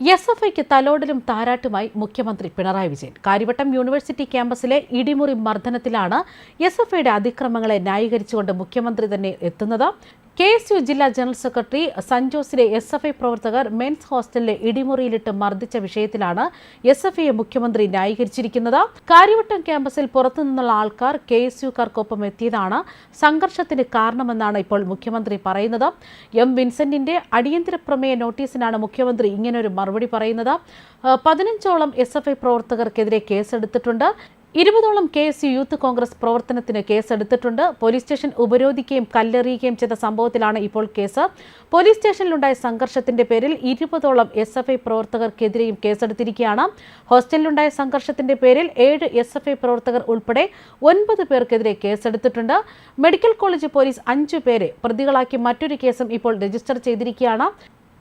S F ഐക്ക് തലോടലും താരാട്ടുമായി മുഖ്യമന്ത്രി പിണറായി വിജയൻ. കാര്യവട്ടം യൂണിവേഴ്സിറ്റി ക്യാമ്പസിലെ ഇടിമുറി മർദ്ദനത്തിലാണ് എസ് എഫ് ഐയുടെ അതിക്രമങ്ങളെ ന്യായീകരിച്ചുകൊണ്ട് മുഖ്യമന്ത്രി തന്നെ എത്തുന്നത്. കെ എസ് യു ജില്ലാ ജനറൽ സെക്രട്ടറി സഞ്ജോസിലെ എസ് എഫ് ഐ പ്രവർത്തകർ മെൻസ് ഹോസ്റ്റലിലെ ഇടിമുറിയിലിട്ട് മർദ്ദിച്ച വിഷയത്തിലാണ് എസ് എഫ് ഐയെ മുഖ്യമന്ത്രി ന്യായീകരിച്ചിരിക്കുന്നത്. കാര്യവട്ടം ക്യാമ്പസിൽ പുറത്തുനിന്നുള്ള ആൾക്കാർ കെ എസ് യുക്കാർക്കൊപ്പം എത്തിയതാണ് സംഘർഷത്തിന് കാരണമെന്നാണ് ഇപ്പോൾ മുഖ്യമന്ത്രി പറയുന്നത്. എം വിൻസെന്റിന്റെ അടിയന്തര പ്രമേയ നോട്ടീസിനാണ് മുഖ്യമന്ത്രി ഇങ്ങനൊരു മറുപടി പറയുന്നത്. പതിനഞ്ചോളം എസ് എഫ് ഐ പ്രവർത്തകർക്കെതിരെ കേസെടുത്തിട്ടുണ്ട്. ഇരുപതോളം K S U Youth Congress പ്രവർത്തനത്തിന് കേസെടുത്തിട്ടുണ്ട്. പോലീസ് സ്റ്റേഷൻ ഉപരോധിക്കുകയും കല്ലെറിയുകയും ചെയ്ത സംഭവത്തിലാണ് ഇപ്പോൾ കേസ്. പോലീസ് സ്റ്റേഷനിലുണ്ടായ സംഘർഷത്തിന്റെ പേരിൽ ഇരുപതോളം എസ് എഫ് ഐ പ്രവർത്തകർക്കെതിരെയും കേസെടുത്തിരിക്കുകയാണ്. ഹോസ്റ്റലിലുണ്ടായ സംഘർഷത്തിന്റെ പേരിൽ ഏഴ് എസ് എഫ് ഐ പ്രവർത്തകർ ഉൾപ്പെടെ ഒൻപത് പേർക്കെതിരെ കേസെടുത്തിട്ടുണ്ട്. മെഡിക്കൽ കോളേജ് പോലീസ് അഞ്ചു പേരെ പ്രതികളാക്കി മറ്റൊരു കേസും ഇപ്പോൾ രജിസ്റ്റർ ചെയ്തിരിക്കുകയാണ്.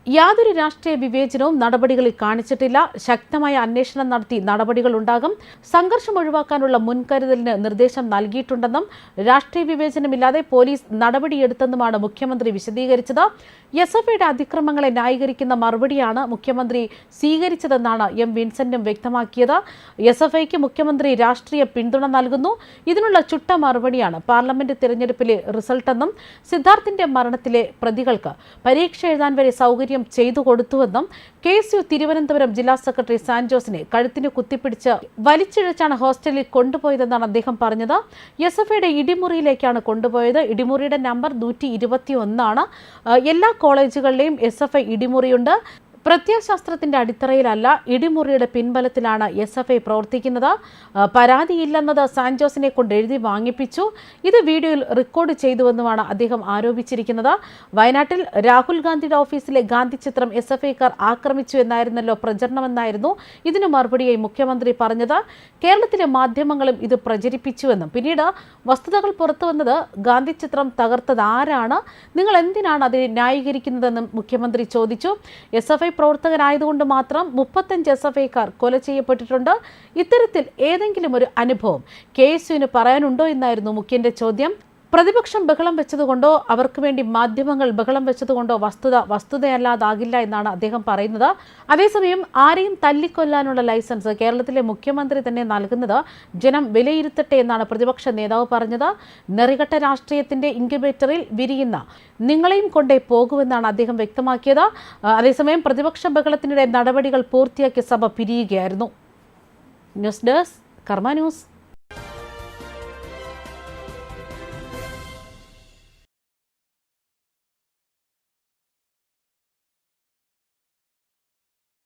യാതൊരു രാഷ്ട്രീയ വിവേചനവും നടപടികളിൽ കാണിച്ചിട്ടില്ല. ശക്തമായ അന്വേഷണം നടത്തി നടപടികൾ ഉണ്ടാകും. സംഘർഷം ഒഴിവാക്കാനുള്ള മുൻകരുതലിന് നിർദ്ദേശം നൽകിയിട്ടുണ്ടെന്നും രാഷ്ട്രീയ വിവേചനമില്ലാതെ പോലീസ് നടപടിയെടുത്തെന്നുമാണ് മുഖ്യമന്ത്രി വിശദീകരിച്ചത്. എസ് എഫ് ഐയുടെ അതിക്രമങ്ങളെ ന്യായീകരിക്കുന്ന മറുപടിയാണ് മുഖ്യമന്ത്രി സ്വീകരിച്ചതെന്നാണ് എം വിൻസെന്റും വ്യക്തമാക്കിയത്. എസ് എഫ് ഐക്ക് മുഖ്യമന്ത്രി രാഷ്ട്രീയ പിന്തുണ നൽകുന്നു. ഇതിനുള്ള ചുട്ട മറുപടിയാണ് പാർലമെന്റ് തിരഞ്ഞെടുപ്പിലെ റിസൾട്ടെന്നും സിദ്ധാർത്ഥിന്റെ മരണത്തിലെ പ്രതികൾക്ക് പരീക്ഷ എഴുതാൻ വരെ സൗകര്യം ചെയ്തു കൊടുത്തുവെന്നും കെ എസ് യു തിരുവനന്തപുരം ജില്ലാ സെക്രട്ടറി സാൻജോസിനെ കഴുത്തിന് കുത്തിപ്പിടിച്ച് വലിച്ചിഴച്ചാണ് ഹോസ്റ്റലിൽ കൊണ്ടുപോയതെന്നാണ് അദ്ദേഹം പറഞ്ഞത്. എസ് എഫ് ഐയുടെ ഇടിമുറിയിലേക്കാണ് കൊണ്ടുപോയത്. ഇടിമുറിയുടെ നമ്പർ നൂറ്റി ഇരുപത്തി ഒന്നാണ് എല്ലാ കോളേജുകളിലെയും എസ് എഫ് ഐ ഇടിമുറിയുണ്ട്. പ്രത്യയശാസ്ത്രത്തിന്റെ അടിത്തറയിലല്ല ഇടിമുറിയുടെ പിൻബലത്തിലാണ് എസ് എഫ് ഐ പ്രവർത്തിക്കുന്നത്. പരാതിയില്ലെന്നത് സാൻജോസിനെ കൊണ്ട് എഴുതി വാങ്ങിപ്പിച്ചു. ഇത് വീഡിയോയിൽ റെക്കോർഡ് ചെയ്തുവെന്നുമാണ് അദ്ദേഹം ആരോപിച്ചിരിക്കുന്നത്. വയനാട്ടിൽ രാഹുൽ ഗാന്ധിയുടെ ഓഫീസിലെ ഗാന്ധി ചിത്രം എസ് എഫ് ഐക്കാർ ആക്രമിച്ചു എന്നായിരുന്നല്ലോ പ്രചരണമെന്നായിരുന്നു ഇതിനു മറുപടിയായി മുഖ്യമന്ത്രി പറഞ്ഞത്. കേരളത്തിലെ മാധ്യമങ്ങളും ഇത് പ്രചരിപ്പിച്ചുവെന്നും. പിന്നീട് വസ്തുതകൾ പുറത്തുവന്നത് ഗാന്ധി ചിത്രം തകർത്തത് ആരാണ്? നിങ്ങൾ എന്തിനാണ് അതിനെ ന്യായീകരിക്കുന്നതെന്നും മുഖ്യമന്ത്രി ചോദിച്ചു. എസ് എഫ് ഐ പ്രവർത്തകരായതുകൊണ്ട് മാത്രം മുപ്പത്തഞ്ച് എസ് എഫ് ഐക്കാർ കൊല ചെയ്യപ്പെട്ടിട്ടുണ്ട്. ഇത്തരത്തിൽ ഏതെങ്കിലും ഒരു അനുഭവം കെ എസ് യുവിന് പറയാനുണ്ടോ എന്നായിരുന്നു മുഖ്യന്റെ ചോദ്യം. പ്രതിപക്ഷം ബഹളം വെച്ചതുകൊണ്ടോ അവർക്ക് വേണ്ടി മാധ്യമങ്ങൾ ബഹളം വെച്ചതുകൊണ്ടോ വസ്തുത വസ്തുതയല്ലാതാകില്ല എന്നാണ് അദ്ദേഹം പറയുന്നത്. അതേസമയം ആരെയും തല്ലിക്കൊല്ലാനുള്ള ലൈസൻസ് കേരളത്തിലെ മുഖ്യമന്ത്രി തന്നെ നൽകുന്നത് ജനം വിലയിരുത്തട്ടെ എന്നാണ് പ്രതിപക്ഷ നേതാവ് പറഞ്ഞത്. നെറികെട്ട രാഷ്ട്രീയത്തിന്റെ ഇൻക്യുബേറ്ററിൽ വിരിയുന്ന നിങ്ങളെയും കൊണ്ടേ പോകുമെന്നാണ് അദ്ദേഹം വ്യക്തമാക്കിയത്. അതേസമയം പ്രതിപക്ഷ ബഹളത്തിനിടെ നടപടികൾ പൂർത്തിയാക്കി സഭ പിരിയുകയായിരുന്നു. News desk Karma news.